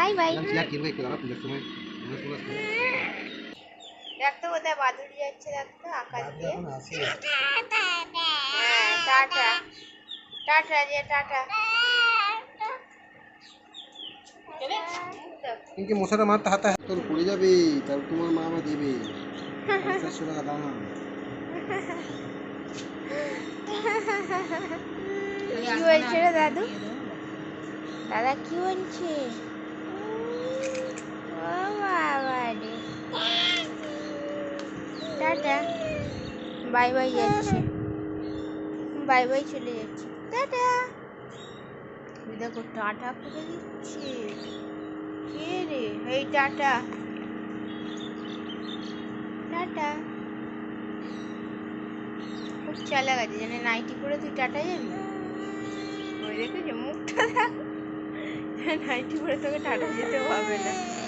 Bye bye. দেখতো কোথায় বাদুড়ি যাচ্ছে দেখতো আকাশ দিয়ে। হ্যাঁ টাটা। টাটা যে টাটা। কিন্তু মশাটা মারতে হাতে তোর পড়ে যাবে তারপর তোমার মা আবার দেবে। চারশো টাকা দাম কি বলছে রে দাদু? দাদা কি রে টাটা। বাই বাই যাচ্ছে। বাই বাই চলে যাচ্ছে। টাটা। দেখো টাটা করে দিচ্ছে। কে রে? এই টাটা। টাটা। খুব চালাক আছে। জানে নাইটি পরে তুই টাটা যাবি? ওই দেখেছ মুখটা নাইটি পরে তোকে টাটা যেতে হবে না।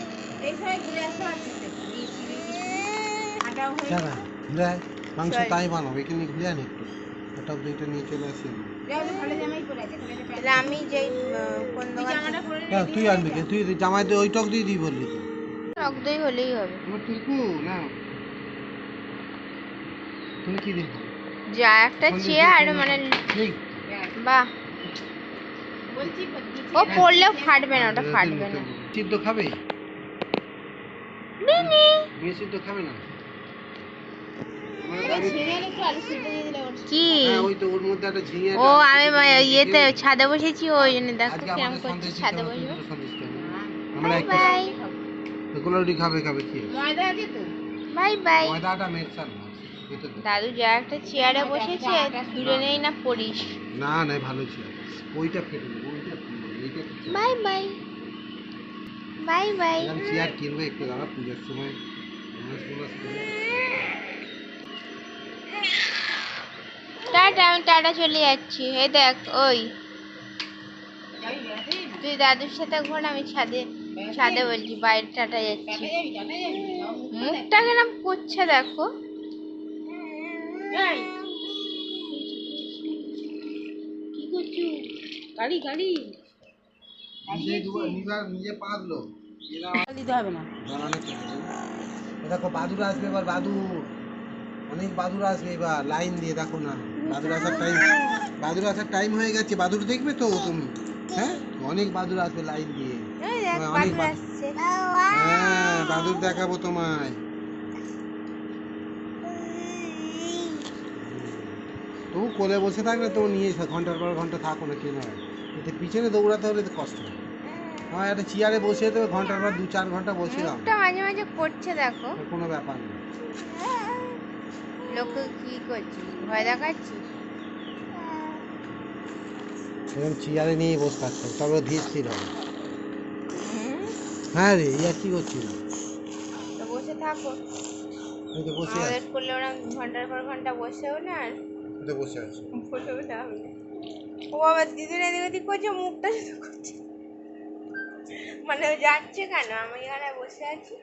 দাদা ঘুরে মাংস তাই বানাবো এখানে ঘুরে আন একটু। একটা দুইটা নিয়ে চলে আসি আমি। যেই কোন দোকান হ্যাঁ, তুই আনবি তুই জামাই ওই টক দিয়ে দিই বললি টক দই হলেই হবে। না তুমি কি যা একটা চেয়ার মানে বাহ। ও পড়লেও ফাটবে না ওটা ফাটবে না। সিদ্ধ খাবে? মেয়ে সিদ্ধ খাবে না কি? হ্যাঁ ওই তো ওর মধ্যে একটা ঝিঙে ও আমি ইয়েতে ছাদে বসেছি ওই জন্য দেখো আজকে করছি ছাদে বসবো। দুটো সন্দেশ খাব। বাই খাবে। খাবে কি? Bye bye. ময়দাটা মেরসাল না এটা দে। দাদু যা একটা চেয়ারে বসেছে দুজনেই না পড়িস। না না ভালো ছিল। ওইটা ফেটে ওইটা ফেটে দেবো, এইটা ফেটে দেবো। Bye bye. Bye bye. Chair কিনবে একটু দাঁড়া পুজোর সময়। টাটা আমি টাটা চলে যাচ্ছি। এই দেখ ওই। তুই দাদুর সাথে ঘোর আমি ছাদে ছাদে বলছি বাইরে টাটা যাচ্ছি। মুখটা কেন করছে দেখো। কি করছ? গাড়ি গাড়ি। নিজে দিতে হবে না। দেখো বাদুর আসবে এবার বাদুর। অনেক বাদুর আসবে এবার লাইন দিয়ে দেখো না। বাদুর আসার টাইম বাদুর আসার টাইম হয়ে গেছে। বাদুর দেখবে তো তুমি? হ্যাঁ? অনেক বাদুর আসবে লাইন দিয়ে। অনেক। হ্যাঁ বাদুর দেখাবো তোমায়। তবু কোলে বসে থাকলে তো নিয়ে ঘণ্টার পর ঘণ্টা থাকো না কেন এতে পিছনে দৌড়াতে হলে তো কষ্ট হয়। আমার একটা চেয়ারে বসে দেবে ঘণ্টার পর দু চার ঘণ্টা বসে দাও। মুখটা মাঝে মাঝে করছে দেখো। কোনো ব্যাপার না লোকে কি করছিস ভয় দেখাচ্ছিস সেরকম চেয়ারে নিয়ে বসে থাকতে তবে ধীর স্থির হবে। হ্যাঁ রে ইয়া কি করছিল? তো বসে থাকো। এই তো বসে আছে। করলে ওরা ঘণ্টার পর ঘণ্টা বসেও না আর। তো বসে আছে। বসেও না। ও আবার দিদির এদিক ওদিক করছে মুখটা শুধু করছে। মানে যাচ্ছে কেন? আমি এখানে বসে আছি।